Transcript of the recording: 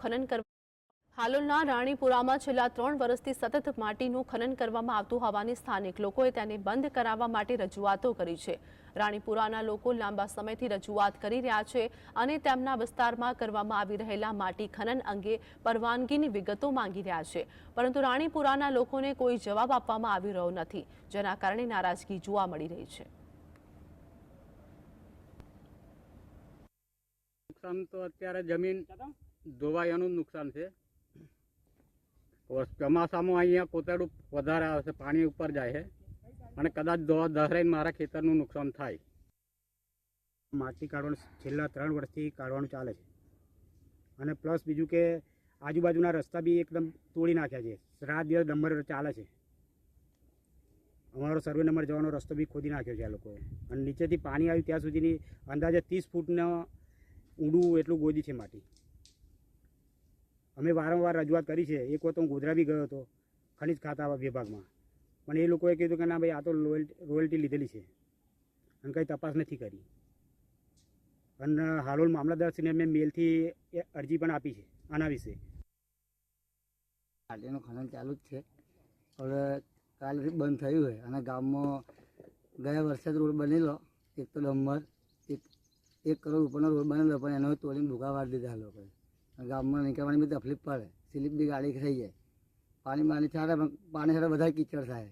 ખનન હાલોલના રાણીપુરામાં છેલ્લા ત્રણ વર્ષથી સતત માટીનું ખનન કરવામાં આવતું હોવાની સ્થાનિક લોકોએ તેને બંધ કરાવવા માટે રજૂઆતો કરી છે. રાણીપુરાના લોકો લાંબા સમયથી રજૂઆત કરી રહ્યા છે અને તેમના વિસ્તારમાં કરવામાં આવી રહેલા માટી ખનન અંગે પરવાનગીની વિગતો માંગી રહ્યા છે. પરંતુ રાણીપુરાના લોકોને કોઈ જવાબ આપવામાં આવી રહ્યો નથી, જેના કારણે નારાજગી જોવા મળી રહી છે. નુકસાન તો અત્યારે જમીન ધોવાયાનું નુકસાન છે. ચોમાસામાં અહીંયા કોતરડું વધારે આવે છે, પાણી ઉપર જાય છે. અને કદાચ ધોવા દસરાઈને મારા ખેતરનું નુકસાન થાય. માટી કાઢવાનું છેલ્લા ત્રણ વર્ષથી કાઢવાનું ચાલે છે. અને પ્લસ બીજું કે આજુબાજુના રસ્તા બી એકદમ તોડી નાખ્યા છે. રાત દિવસ નંબર ચાલે છે. અમારો સર્વે નંબર જવાનો રસ્તો બી ખોદી નાખ્યો છે આ લોકોએ. અને નીચેથી પાણી આવ્યું ત્યાં સુધીની અંદાજે ત્રીસ ફૂટનો ઊંડું એટલું ગોદી છે માટી. અમે વારંવાર રજૂઆત કરી છે. એક વખત હું ગોધરા બી ગયો હતો, ખનિજ ખાતા વિભાગમાં. પણ એ લોકોએ કીધું કે ના ભાઈ, આ તો રોયલ્ટી લીધેલી છે. અને કંઈ તપાસ નથી કરી. અને હાલોલ મામલતદારશ્રીને મેં મેલથી અરજી પણ આપી છે, આના વિશે. એનું ખનન ચાલુ જ છે. હવે કાલથી બંધ થયું છે. અને ગામમાં ગયા વર્ષે રોડ બનેલો. એક તો ડમ્બર એક એક કરોડ ઉપરનો રોડ બનેલો, પણ એનો તોડીને ભૂગા વાળી દીધા લોકોએ. ગામમાં નીકળવાની બી તકલીફ પડે. સ્લીપ બી ગાડી થઈ જાય. પાણી બાણી છાડે પણ પાણી છાડે વધારે કીચડ થાય.